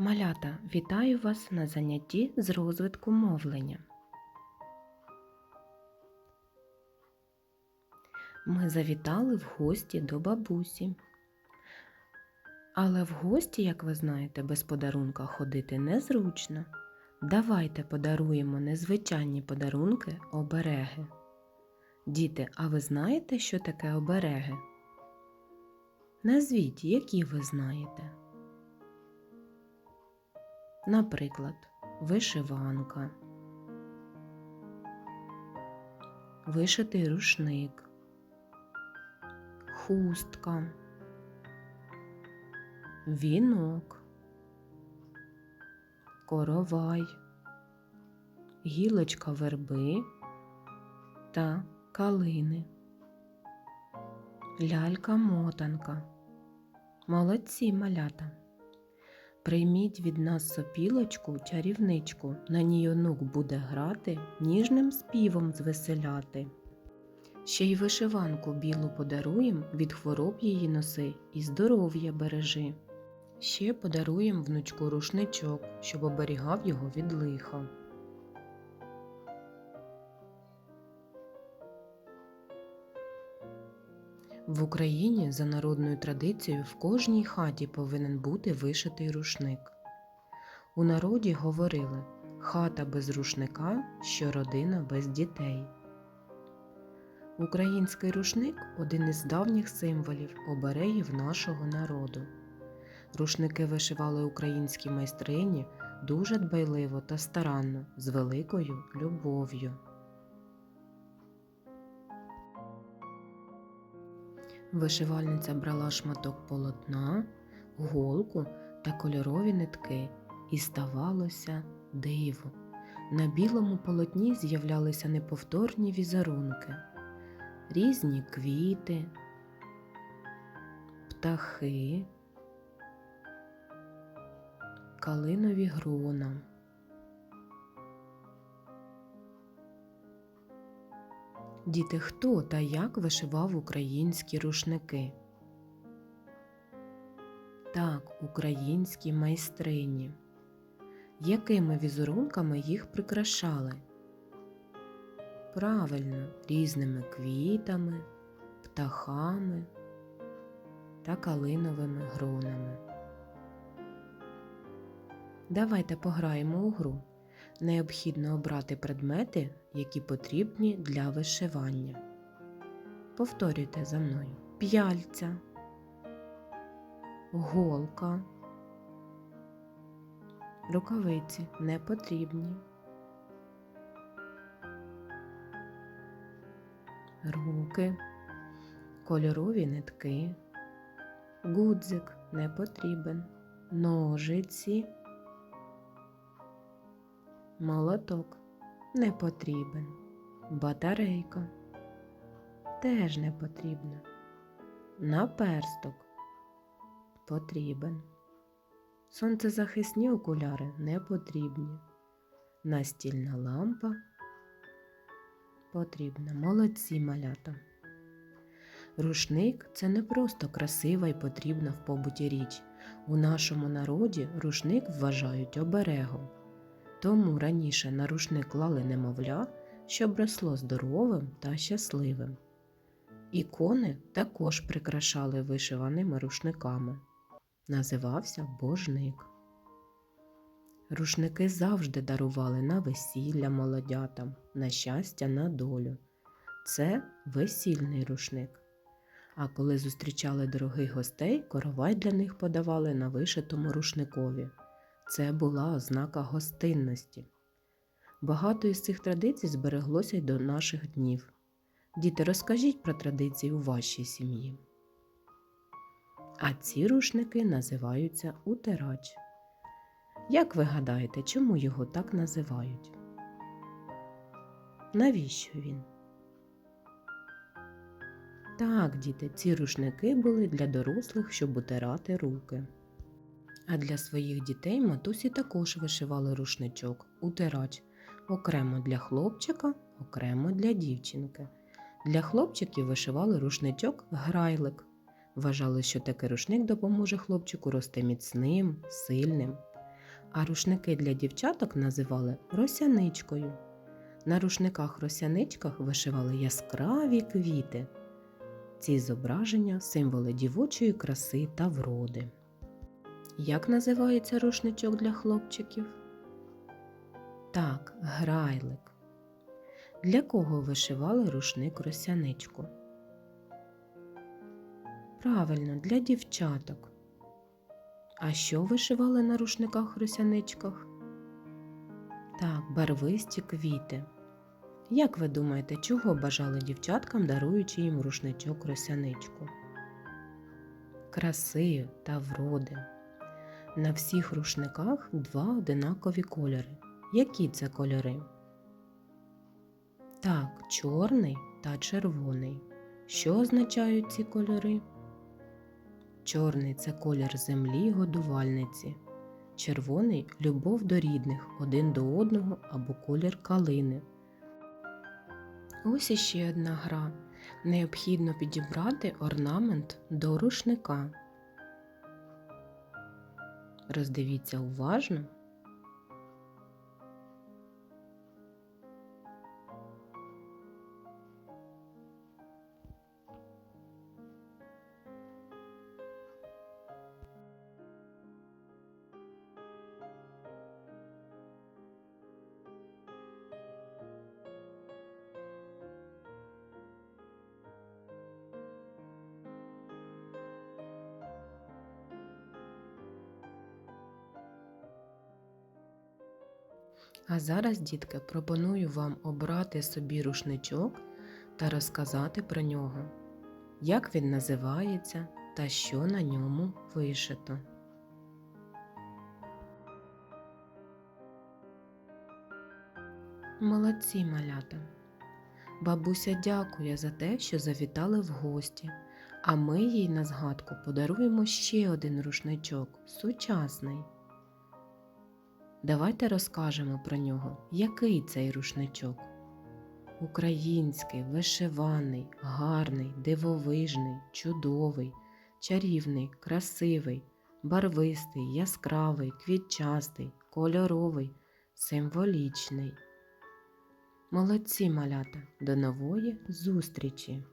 Малята, вітаю вас на занятті з розвитку мовлення. Ми завітали в гості до бабусі. Але в гості, як ви знаєте, без подарунка ходити незручно. Давайте подаруємо незвичайні подарунки обереги. Діти, а ви знаєте, що таке обереги? Назвіть, які ви знаєте. Наприклад, вишиванка, вишитий рушник, хустка, вінок, коровай, гілочка верби та калини, лялька-мотанка. Молодці малята! Прийміть від нас сопілочку, чарівничку, на ній онук буде грати, ніжним співом звеселяти. Ще й вишиванку білу подаруєм, від хвороб її носи і здоров'я бережи. Ще подаруєм внучку рушничок, щоб оберігав його від лиха. В Україні за народною традицією в кожній хаті повинен бути вишитий рушник. У народі говорили хата без рушника, що родина без дітей. Український рушник один із давніх символів оберегів нашого народу. Рушники вишивали українські майстрині дуже дбайливо та старанно, з великою любов'ю. Вишивальниця брала шматок полотна, голку та кольорові нитки, і ставалося диво. На білому полотні з'являлися неповторні візерунки, різні квіти, птахи, калинові грона. Діти, хто та як вишивав українські рушники? Так, українські майстрині. Якими візерунками їх прикрашали? Правильно, різними квітами, птахами та калиновими гронами. Давайте пограємо у гру. Необхідно обрати предмети, які потрібні для вишивання. Повторюйте за мною п'яльця, голка, рукавиці не потрібні, руки, кольорові нитки, гудзик не потрібен, ножиці. Молоток не потрібен. Батарейка теж не потрібна. Наперсток потрібен. Сонцезахисні окуляри не потрібні. Настільна лампа потрібна. Молодці малята. Рушник це не просто красива і потрібна в побуті річ. У нашому народі рушник вважають оберегом. Тому раніше на рушник клали немовля, щоб росло здоровим та щасливим. Ікони також прикрашали вишиваними рушниками. Називався божник. Рушники завжди дарували на весілля молодятам, на щастя, на долю. Це весільний рушник. А коли зустрічали дорогих гостей, коровай для них подавали на вишитому рушникові. Це була ознака гостинності. Багато із цих традицій збереглося й до наших днів. Діти, розкажіть про традиції у вашій сім'ї. А ці рушники називаються утирач. Як ви гадаєте, чому його так називають? Навіщо він? Так, діти, ці рушники були для дорослих, щоб утирати руки. А для своїх дітей матусі також вишивали рушничок, утирач, окремо для хлопчика, окремо для дівчинки. Для хлопчиків вишивали рушничок грайлик. Вважали, що такий рушник допоможе хлопчику рости міцним, сильним. а рушники для дівчаток називали росяничкою. На рушниках-росяничках вишивали яскраві квіти. Ці зображення символи дівочої краси та вроди. Як називається рушничок для хлопчиків? Так, грайлик. Для кого вишивали рушник росяничку? Правильно, для дівчаток. А що вишивали на рушниках росяничках? Так, барвисті квіти. Як ви думаєте, чого бажали дівчаткам, даруючи їм рушничок росяничку? Краси та вроди. На всіх рушниках два одинакові кольори. Які це кольори? Так, чорний та червоний. Що означають ці кольори? Чорний це колір землі годувальниці. Червоний любов до рідних один до одного або колір калини. Ось іще одна гра. Необхідно підібрати орнамент до рушника. Роздивіться уважно. А зараз, дітки, пропоную вам обрати собі рушничок та розказати про нього, як він називається та що на ньому вишито. Молодці малята! Бабуся дякує за те, що завітали в гості, а ми їй на згадку подаруємо ще один рушничок сучасний. Давайте розкажемо про нього, який цей рушничок. Український, вишиваний, гарний, дивовижний, чудовий, чарівний, красивий, барвистий, яскравий, квітчастий, кольоровий, символічний. Молодці малята! До нової зустрічі!